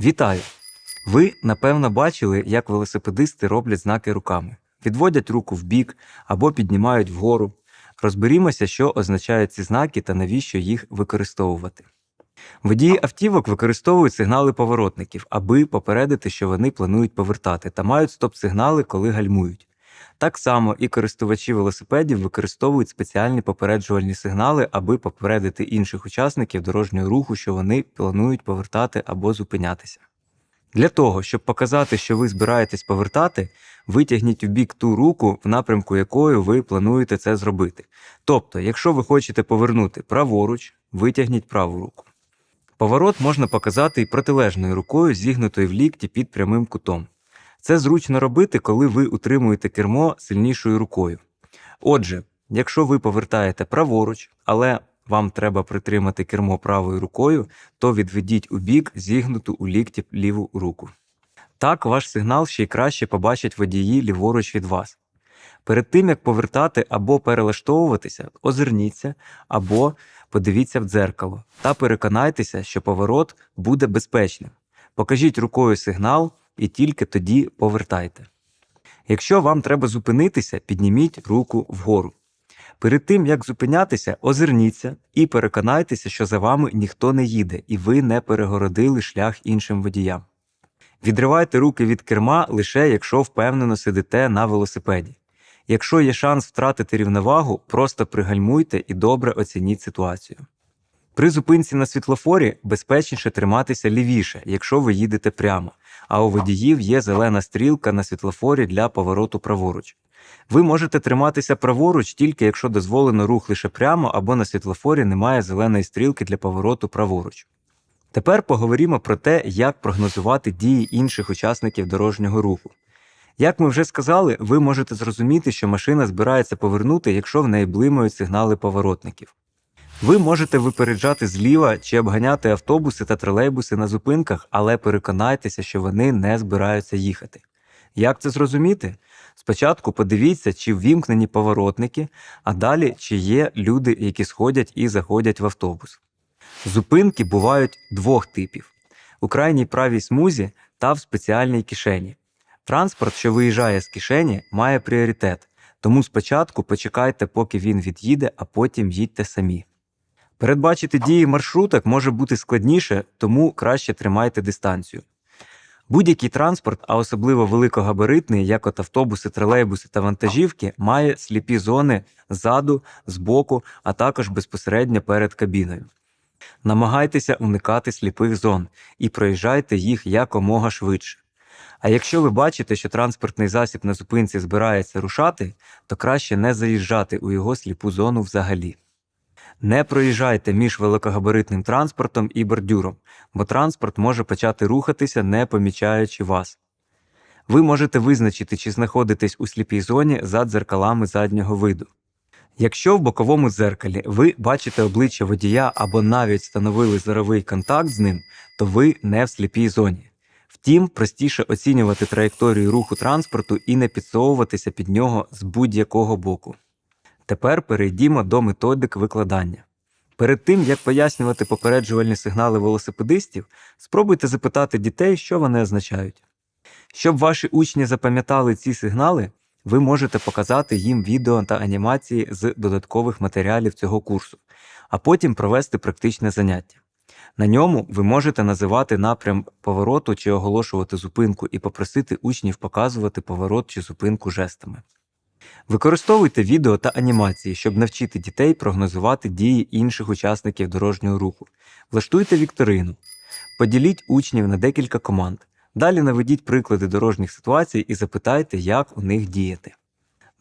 Вітаю! Ви, напевно, бачили, як велосипедисти роблять знаки руками. Відводять руку вбік або піднімають вгору. Розберімося, що означають ці знаки та навіщо їх використовувати. Водії автівок використовують сигнали поворотників, аби попередити, що вони планують повертати, та мають стоп-сигнали, коли гальмують. Так само і користувачі велосипедів використовують спеціальні попереджувальні сигнали, аби попередити інших учасників дорожнього руху, що вони планують повертати або зупинятися. Для того, щоб показати, що ви збираєтесь повертати, витягніть у бік ту руку, в напрямку якої ви плануєте це зробити. Тобто, якщо ви хочете повернути праворуч, витягніть праву руку. Поворот можна показати і протилежною рукою, зігнутою в лікті під прямим кутом. Це зручно робити, коли ви утримуєте кермо сильнішою рукою. Отже, якщо ви повертаєте праворуч, але вам треба притримати кермо правою рукою, то відведіть у бік зігнуту у лікті ліву руку. Так ваш сигнал ще й краще побачать водії ліворуч від вас. Перед тим як повертати або перелаштовуватися, озирніться або подивіться в дзеркало та переконайтеся, що поворот буде безпечним. Покажіть рукою сигнал і тільки тоді повертайте. Якщо вам треба зупинитися, підніміть руку вгору. Перед тим як зупинятися, озирніться і переконайтеся, що за вами ніхто не їде і ви не перегородили шлях іншим водіям. Відривайте руки від керма лише якщо впевнено сидите на велосипеді. Якщо є шанс втратити рівновагу, просто пригальмуйте і добре оцініть ситуацію. При зупинці на світлофорі безпечніше триматися лівіше, якщо ви їдете прямо, а у водіїв є зелена стрілка на світлофорі для повороту праворуч. Ви можете триматися праворуч тільки якщо дозволено рух лише прямо або на світлофорі немає зеленої стрілки для повороту праворуч. Тепер поговоримо про те, як прогнозувати дії інших учасників дорожнього руху. Як ми вже сказали, ви можете зрозуміти, що машина збирається повернути, якщо в неї блимають сигнали поворотників. Ви можете випереджати зліва чи обганяти автобуси та тролейбуси на зупинках, але переконайтеся, що вони не збираються їхати. Як це зрозуміти? Спочатку подивіться, чи ввімкнені поворотники, а далі чи є люди, які сходять і заходять в автобус. Зупинки бувають двох типів: у крайній правій смузі та в спеціальній кишені. Транспорт, що виїжджає з кишені, має пріоритет, тому спочатку почекайте, поки він від'їде, а потім їдьте самі. Передбачити дії маршруток може бути складніше, тому краще тримайте дистанцію. Будь-який транспорт, а особливо великогабаритний, як от автобуси, тролейбуси та вантажівки, має сліпі зони ззаду, збоку, а також безпосередньо перед кабіною. Намагайтеся уникати сліпих зон і проїжджайте їх якомога швидше. А якщо ви бачите, що транспортний засіб на зупинці збирається рушати, то краще не заїжджати у його сліпу зону взагалі. Не проїжджайте між великогабаритним транспортом і бордюром, бо транспорт може почати рухатися, не помічаючи вас. Ви можете визначити, чи знаходитесь у сліпій зоні за дзеркалами заднього виду. Якщо в боковому дзеркалі ви бачите обличчя водія або навіть встановили зоровий контакт з ним, то ви не в сліпій зоні. Втім, простіше оцінювати траєкторію руху транспорту і не підсовуватися під нього з будь-якого боку. Тепер перейдімо до методик викладання. Перед тим, як пояснювати попереджувальні сигнали велосипедистів, спробуйте запитати дітей, що вони означають. Щоб ваші учні запам'ятали ці сигнали, ви можете показати їм відео та анімації з додаткових матеріалів цього курсу, а потім провести практичне заняття. На ньому ви можете називати напрям повороту чи оголошувати зупинку і попросити учнів показувати поворот чи зупинку жестами. Використовуйте відео та анімації, щоб навчити дітей прогнозувати дії інших учасників дорожнього руху. Влаштуйте вікторину. Поділіть учнів на декілька команд. Далі наведіть приклади дорожніх ситуацій і запитайте, як у них діяти.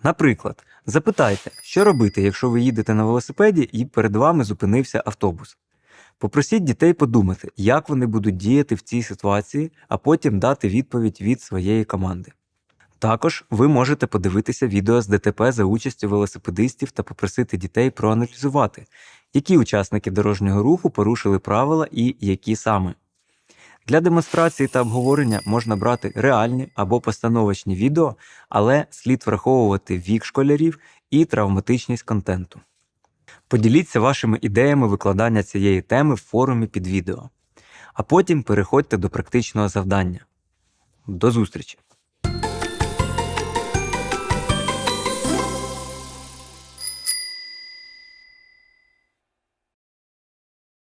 Наприклад, запитайте, що робити, якщо ви їдете на велосипеді і перед вами зупинився автобус. Попросіть дітей подумати, як вони будуть діяти в цій ситуації, а потім дати відповідь від своєї команди. Також ви можете подивитися відео з ДТП за участю велосипедистів та попросити дітей проаналізувати, які учасники дорожнього руху порушили правила і які саме. Для демонстрації та обговорення можна брати реальні або постановочні відео, але слід враховувати вік школярів і травматичність контенту. Поділіться вашими ідеями викладання цієї теми в форумі під відео. а потім переходьте до практичного завдання. До зустрічі!